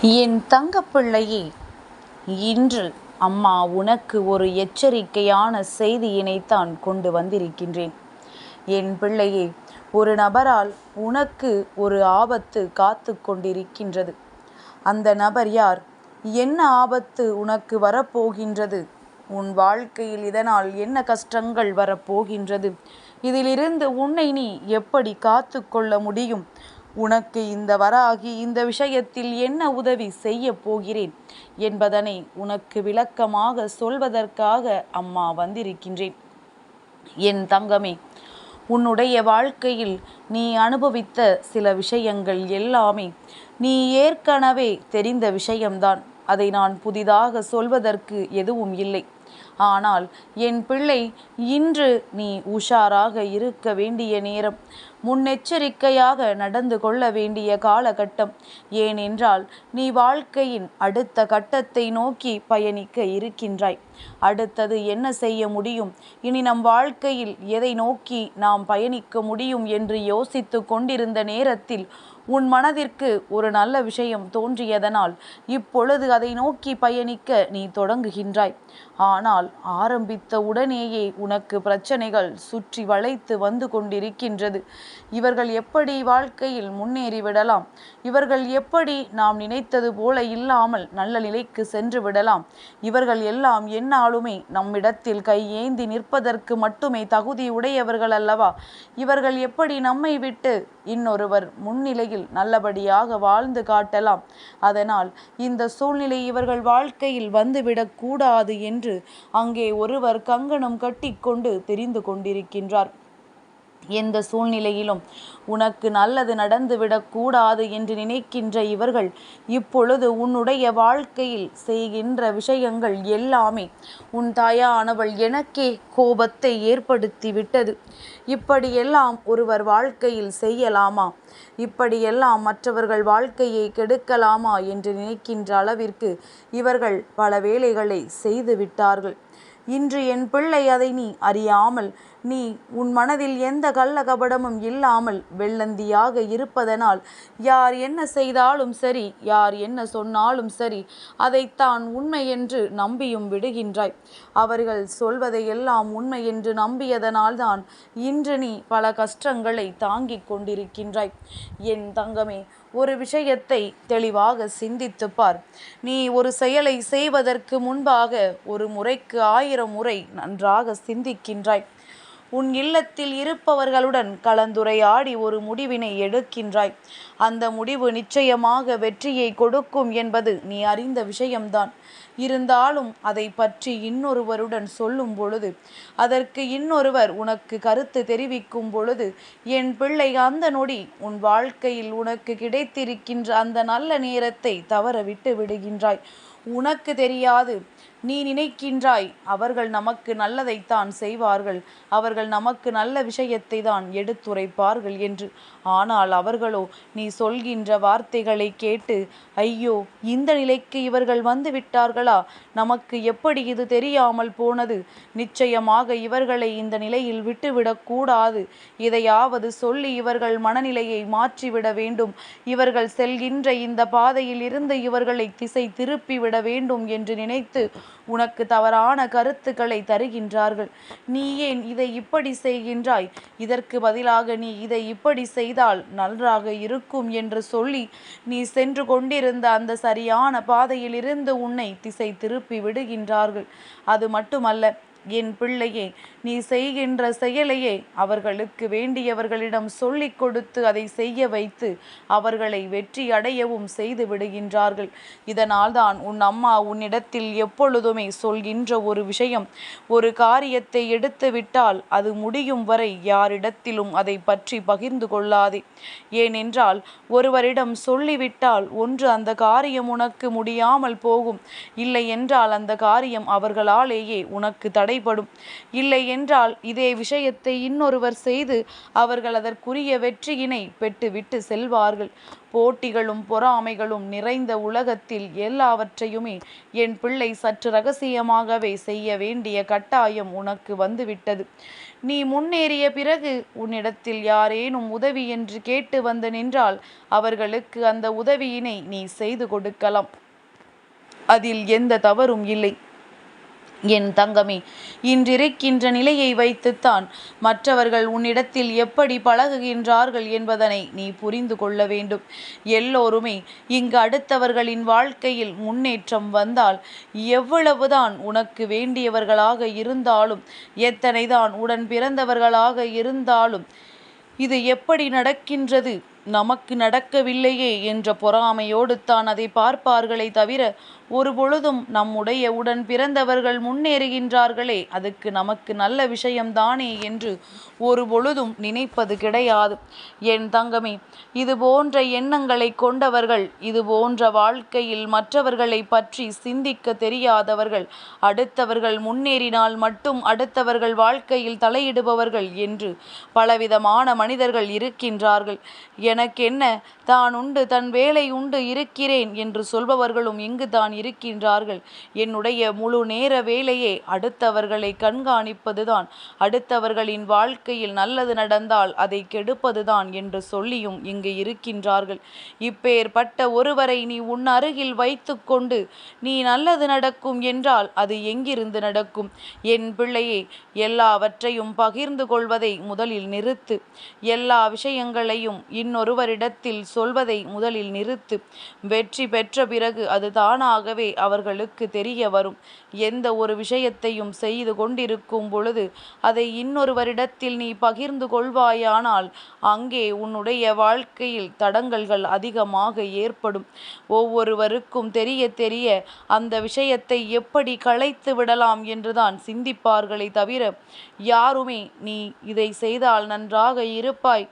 என் தங்கப்பிள்ளையே இன்று அம்மா உனக்கு ஒரு எச்சரிக்கையான செய்தியினைத்தான் கொண்டு வந்திருக்கின்றேன். என் பிள்ளையே ஒரு நபரால் உனக்கு ஒரு ஆபத்து காத்து கொண்டிருக்கின்றது. அந்த நபர் யார்? என்ன ஆபத்து உனக்கு வரப்போகின்றது? உன் வாழ்க்கையில் இதனால் என்ன கஷ்டங்கள் வரப்போகின்றது? இதிலிருந்து உன்னை நீ எப்படி காத்து கொள்ள முடியும்? உனக்கு இந்த வராகி இந்த விஷயத்தில் என்ன உதவி செய்ய போகிறேன் என்பதனை உனக்கு விளக்கமாக சொல்வதற்காக அம்மா வந்திருக்கின்றேன். என் தங்கமே உன்னுடைய வாழ்க்கையில் நீ அனுபவித்த சில விஷயங்கள் எல்லாமே நீ ஏற்கனவே தெரிந்த விஷயம்தான். அதை நான் புதிதாக சொல்வதற்கு எதுவும் இல்லை. ஆனால் என் பிள்ளை இன்று நீ உஷாராக இருக்க வேண்டிய நேரம். முன்னெச்சரிக்கையாக நடந்து கொள்ள வேண்டிய காலகட்டம். ஏனென்றால் நீ வாழ்க்கையின் அடுத்த கட்டத்தை நோக்கி பயணிக்க இருக்கின்றாய். அடுத்தது என்ன செய்ய முடியும்? இனி நம் வாழ்க்கையில் எதை நோக்கி நாம் பயணிக்க முடியும் என்று யோசித்து கொண்டிருந்த நேரத்தில் உன் மனதிற்கு ஒரு நல்ல விஷயம் தோன்றியதனால் இப்பொழுது அதை நோக்கி பயணிக்க நீ தொடங்குகின்றாய். ஆனால் ஆரம்பித்த உடனேயே உனக்கு பிரச்சனைகள் சுற்றி வளைத்து வந்து கொண்டிருக்கின்றது. இவர்கள் எப்படி வாழ்க்கையில் முன்னேறி விடலாம்? இவர்கள் எப்படி நாம் நினைத்தது போல இல்லாமல் நல்ல நிலைக்கு சென்று விடலாம்? இவர்கள் எல்லாம் என்னாலுமே நம்மிடத்தில் கையேந்தி நிற்பதற்கு மட்டுமே தகுதி உடையவர்கள் அல்லவா? இவர்கள் எப்படி நம்மை விட்டு இன்னொருவர் முன்னிலையில் நல்லபடியாக வாழ்ந்து காட்டலாம். அதனால் இந்த சூழ்நிலை இவர்கள் வாழ்க்கையில் வந்துவிடக் கூடாது என்று அங்கே ஒருவர் கங்கணம் கட்டிக்கொண்டு தெரிந்து கொண்டிருக்கின்றார். எந்த சூழ்நிலையிலும் உனக்கு நல்லது நடந்துவிடக்கூடாது என்று நினைக்கின்ற இவர்கள் இப்பொழுது உன்னுடைய வாழ்க்கையில் செய்கின்ற விஷயங்கள் எல்லாமே உன் தாயானவள் எனக்கே கோபத்தை ஏற்படுத்தி விட்டது இப்படியெல்லாம் ஒருவர் வாழ்க்கையில் செய்யலாமா? இப்படியெல்லாம் மற்றவர்கள் வாழ்க்கையை கெடுக்கலாமா என்று நினைக்கின்ற அளவிற்கு இவர்கள் பல வேலைகளை செய்து விட்டார்கள் இன்று என் பிள்ளை அதை நீ அறியாமல் நீ உன் மனதில் எந்த கள்ள கபடமும் இல்லாமல் வெள்ளந்தியாக இருப்பதனால் யார் என்ன செய்தாலும் சரி யார் என்ன சொன்னாலும் சரி அதைத்தான் உண்மை என்று நம்பியும் விடுகின்றாய். அவர்கள் சொல்வதை எல்லாம் உண்மை என்று நம்பியதனால்தான் இன்று நீ பல கஷ்டங்களை தாங்கிக் கொண்டிருக்கின்றாய். என் தங்கமே ஒரு விஷயத்தை தெளிவாக சிந்தித்து பார். நீ ஒரு செயலை செய்வதற்கு முன்பாக ஒரு முறைக்கு ஆயிரம் முறை நன்றாக சிந்திக்கின்றாய். உன் இல்லத்தில் இருப்பவர்களுடன் கலந்துரையாடி ஒரு முடிவினை எடுக்கின்றாய். அந்த முடிவு நிச்சயமாக வெற்றியை கொடுக்கும் என்பது நீ அறிந்த விஷயம்தான். இருந்தாலும் அதை பற்றி இன்னொருவருடன் சொல்லும் பொழுது அதற்கு இன்னொருவர் உனக்கு கருத்து தெரிவிக்கும் பொழுது என் பிள்ளை அந்த நொடி உன் வாழ்க்கையில் உனக்கு கிடைத்திருக்கின்ற அந்த நல்ல நேரத்தை தவற விட்டு விடுகின்றாய். உனக்கு தெரியாது நீ நினைக்கின்றாய் அவர்கள் நமக்கு நல்லதைத்தான் செய்வார்கள் அவர்கள் நமக்கு நல்ல விஷயத்தை தான் எடுத்துரைப்பார்கள் என்று. ஆனால் அவர்களோ நீ சொல்கின்ற வார்த்தைகளை கேட்டு ஐயோ இந்த நிலைக்கு இவர்கள் வந்து விட்டார்களா? நமக்கு எப்படி இது தெரியாமல் போனது? நிச்சயமாக இவர்களை இந்த நிலையில் விட்டுவிடக்கூடாது இதையாவது சொல்லி இவர்கள் மனநிலையை மாற்றிவிட வேண்டும். இவர்கள் செல்கின்ற இந்த பாதையில் இருந்து இவர்களை திசை திருப்பிவிட வேண்டும் என்று நினைத்து உனக்கு தவறான கருத்துக்களை தருகின்றார்கள். நீ ஏன் இதை இப்படி செய்கின்றாய்? இதற்கு பதிலாக நீ இதை இப்படி செய்தால் நன்றாக இருக்கும் என்று சொல்லி நீ சென்று கொண்டிருந்த அந்த சரியான பாதையிலிருந்து உன்னை திசை திருப்பி விடுகின்றார்கள். அது மட்டுமல்ல என் பிள்ளையே நீ செய்கின்ற செயலையே அவர்களுக்கு வேண்டியவர்களிடம் சொல்லிக் கொடுத்து அதை செய்ய வைத்து அவர்களை வெற்றி அடையவும் செய்து விடுகின்றார்கள். இதனால்தான் உன் அம்மா உன்னிடத்தில் எப்பொழுதுமே சொல்கின்ற ஒரு விஷயம் ஒரு காரியத்தை எடுத்து விட்டால் அது முடியும் வரை யாரிடத்திலும் அதை பற்றி பகிர்ந்து கொள்ளாதே. ஏனென்றால் ஒருவரிடம் சொல்லிவிட்டால் ஒன்று அந்த காரியம் உனக்கு முடியாமல் போகும். இல்லை என்றால் அந்த காரியம் அவர்களாலேயே உனக்கு தடை தடைபடும். இல்லை என்றால் இதே விஷயத்தை இன்னொருவர் செய்து அவர்கள் அதற்குரிய வெற்றியினை பெற்றுவிட்டு செல்வார்கள். போட்டிகளும் பொறாமைகளும் நிறைந்த உலகத்தில் எல்லாவற்றையுமே என் பிள்ளை சற்று ரகசியமாகவே செய்ய வேண்டிய கட்டாயம் உனக்கு வந்துவிட்டது. நீ முன்னேறிய பிறகு உன்னிடத்தில் யாரேனும் உதவி என்று கேட்டு வந்து நின்றால் அவர்களுக்கு அந்த உதவியினை நீ செய்து கொடுக்கலாம். அதில் எந்த தவறும் இல்லை. என் தங்கமே இன்றிருக்கின்ற நிலையை வைத்துத்தான் மற்றவர்கள் உன்னிடத்தில் எப்படி பழகுகின்றார்கள் என்பதனை நீ புரிந்து கொள்ள வேண்டும். எல்லோருமே இங்கு அடுத்தவர்களின் வாழ்க்கையில் முன்னேற்றம் வந்தால் எவ்வளவுதான் உனக்கு வேண்டியவர்களாக இருந்தாலும் எத்தனைதான் உடன் பிறந்தவர்களாக இருந்தாலும் இது எப்படி நடக்கின்றது? நமக்கு நடக்கவில்லையே என்ற பொறாமையோடு தான் அதை பார்ப்பார்களே தவிர ஒரு பொழுதும் நம்முடைய உடன் பிறந்தவர்கள் முன்னேறுகின்றார்களே அதுக்கு நமக்கு நல்ல விஷயம்தானே என்று ஒரு பொழுதும் நினைப்பது கிடையாது. என் தங்கமே இது போன்ற எண்ணங்களை கொண்டவர்கள் இது போன்ற வாழ்க்கையில் மற்றவர்களை பற்றி சிந்திக்க தெரியாதவர்கள் அடுத்தவர்கள் முன்னேறினால் மட்டும் அடுத்தவர்கள் வாழ்க்கையில் தலையிடுபவர்கள் என்று பலவிதமான மனிதர்கள் இருக்கின்றார்கள். எனக்கென்ன? தான் உண்டு தன் வேலை உண்டு இருக்கிறேன் என்று சொல்பவர்களும் இங்கு தான் இருக்கின்றார்கள். என்னுடைய முழு நேர வேலையே அடுத்தவர்களை கண்காணிப்பதுதான். அடுத்தவர்களின் வாழ்க்கையில் நல்லது நடந்தால் அதை கெடுப்பதுதான் என்று சொல்லியும் இங்கு இருக்கின்றார்கள். இப்பேற்பட்ட ஒருவரை நீ உன் அருகில் வைத்துக்கொண்டு நீ நல்லது நடக்கும் என்றால் அது எங்கிருந்து நடக்கும்? என் பிள்ளையே எல்லாவற்றையும் பகிர்ந்து கொள்வதை முதலில் நிறுத்து. எல்லா விஷயங்களையும் இன்னும் இன்னொருவரிடத்தில் சொல்வதை முதலில் நிறுத்து. வெற்றி பெற்ற பிறகு அது தானாகவே அவர்களுக்கு தெரிய வரும். எந்த ஒரு விஷயத்தையும் செய்து கொண்டிருக்கும் பொழுது அதை இன்னொருவரிடத்தில் நீ பகிர்ந்து கொள்வாயானால் அங்கே உன்னுடைய வாழ்க்கையில் தடங்கல்கள் அதிகமாக ஏற்படும். ஒவ்வொருவருக்கும் தெரிய தெரிய அந்த விஷயத்தை எப்படி களைத்து விடலாம் என்றுதான் சிந்திப்பார்களே தவிர யாருமே நீ இதை செய்தால் நன்றாக இருப்பாய்.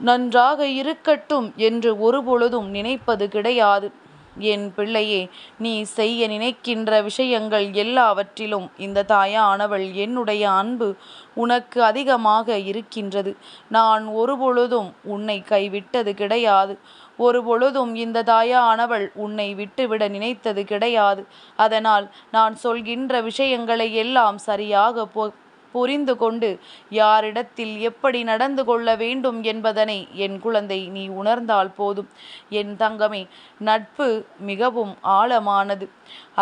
நன்றாக இருக்கட்டும் என்று ஒருபொழுதும் நினைப்பது கிடையாது. என் பிள்ளையே நீ செய்ய நினைக்கின்ற விஷயங்கள் எல்லாவற்றிலும் இந்த தாயானவள் என்னுடைய அன்பு உனக்கு அதிகமாக இருக்கின்றது. நான் ஒருபொழுதும் உன்னை கைவிட்டது கிடையாது. ஒரு பொழுதும் இந்த தாயானவள் உன்னை விட்டுவிட நினைத்தது கிடையாது. அதனால் நான் சொல்கின்ற விஷயங்களை எல்லாம் சரியாக போ புரிந்து கொண்டு யாரிடத்தில் எப்படி நடந்து கொள்ள வேண்டும் என்பதனை என் குழந்தை நீ உணர்ந்தால் போதும். என் தங்கமே நட்பு மிகவும் ஆழமானது.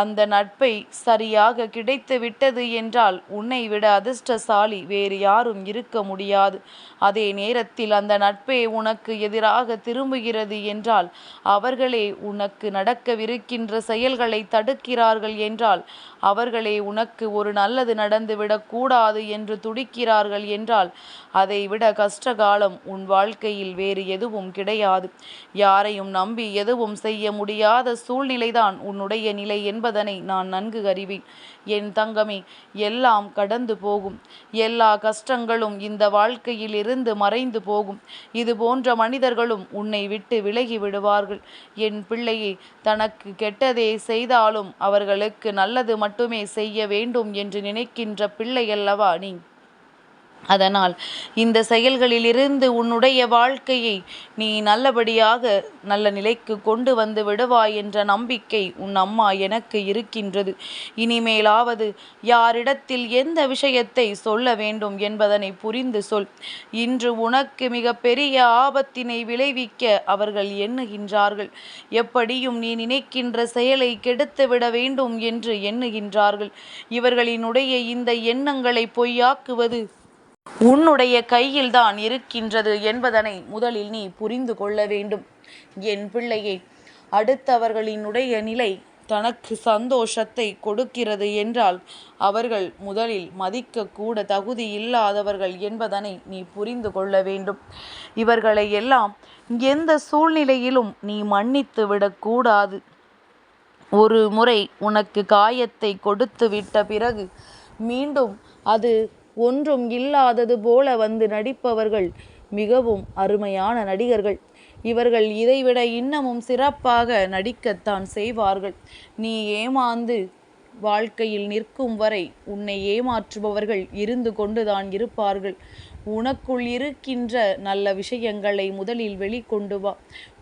அந்த நட்பை சரியாக கிடைத்து விட்டது என்றால் உன்னை விட அதிர்ஷ்டசாலி வேறு யாரும் இருக்க முடியாது. அதே நேரத்தில் அந்த நட்பே உனக்கு எதிராக திரும்புகிறது என்றால் அவர்களே உனக்கு நடக்கவிருக்கின்ற செயல்களை தடுக்கிறார்கள் என்றால் அவர்களே உனக்கு ஒரு நல்லது நடந்துவிடக்கூடாது என்று துடிக்கிறார்கள் என்றால் அதை விட கஷ்டகாலம் உன் வாழ்க்கையில் வேறு எதுவும் கிடையாது. யாரையும் நம்பி எதுவும் செய்ய முடியாத சூழ்நிலைதான் உன்னுடைய நிலை என்பதனை நான் நன்கு அறிவேன். என் தங்கமே எல்லாம் கடந்து போகும். எல்லா கஷ்டங்களும் இந்த வாழ்க்கையில் இருந்து மறைந்து போகும். இது போன்ற மனிதர்களும் உன்னை விட்டு விலகி விடுவார்கள். என் பிள்ளையை தனக்கு கெட்டதே செய்தாலும் அவர்களுக்கு நல்லது மட்டுமே செய்ய வேண்டும் என்று நினைக்கின்ற பிள்ளையல்லவா நீ? அதனால் இந்த செயல்களிலிருந்து உன்னுடைய வாழ்க்கையை நீ நல்லபடியாக நல்ல நிலைக்கு கொண்டு வந்து விடுவாய் என்ற நம்பிக்கை உன் அம்மா எனக்கு இருக்கின்றது. இனிமேலாவது யாரிடத்தில் எந்த விஷயத்தை சொல்ல வேண்டும் என்பதனை புரிந்து சொல். இன்று உனக்கு மிக பெரிய ஆபத்தினை விளைவிக்க அவர்கள் எண்ணுகின்றார்கள். எப்படியும் நீ நினைக்கின்ற செயலை கெடுத்துவிட வேண்டும் என்று எண்ணுகின்றார்கள். இவர்களினுடைய இந்த எண்ணங்களை பொய்யாக்குவது உன்னுடைய கையில்தான் இருக்கின்றது என்பதனை முதலில் நீ புரிந்து கொள்ள வேண்டும். என் பிள்ளையே அடுத்தவர்களினுடைய நிலை தனக்கு சந்தோஷத்தை கொடுக்கிறது என்றால் அவர்கள் முதலில் மதிக்கக்கூட தகுதி இல்லாதவர்கள் என்பதனை நீ புரிந்து கொள்ள வேண்டும். இவர்களை எல்லாம் எந்த சூழ்நிலையிலும் நீ மன்னித்து விடக்கூடாது ஒரு முறை உனக்கு காயத்தை கொடுத்து விட்ட பிறகு மீண்டும் அது ஒன்றும் இல்லாதது போல வந்து நடிப்பவர்கள் மிகவும் அருமையான நடிகர்கள். இவர்கள் இதைவிட இன்னமும் சிறப்பாக நடிக்கத்தான் செய்வார்கள். நீ ஏமாந்து வாழ்க்கையில் நிற்கும் வரை உன்னை ஏமாற்றுபவர்கள் இருந்து கொண்டுதான் இருப்பார்கள். உனக்குள் இருக்கின்ற நல்ல விஷயங்களை முதலில் வெளிக்கொண்டு வா.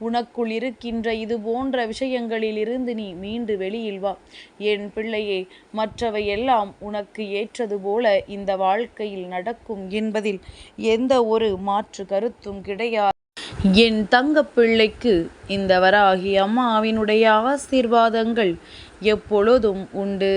உனக்குள் இருக்கின்ற இது போன்ற விஷயங்களில் இருந்து நீ மீண்டு வெளியில் வா. என் பிள்ளையே மற்றவை எல்லாம் உனக்கு ஏற்றது போல இந்த வாழ்க்கையில் நடக்கும் என்பதில் எந்த ஒரு மாற்று கருத்தும் கிடையாது. என் தங்க பிள்ளைக்கு இந்த வராகி அம்மாவினுடைய ஆசீர்வாதங்கள் எப்பொழுதும் உண்டு.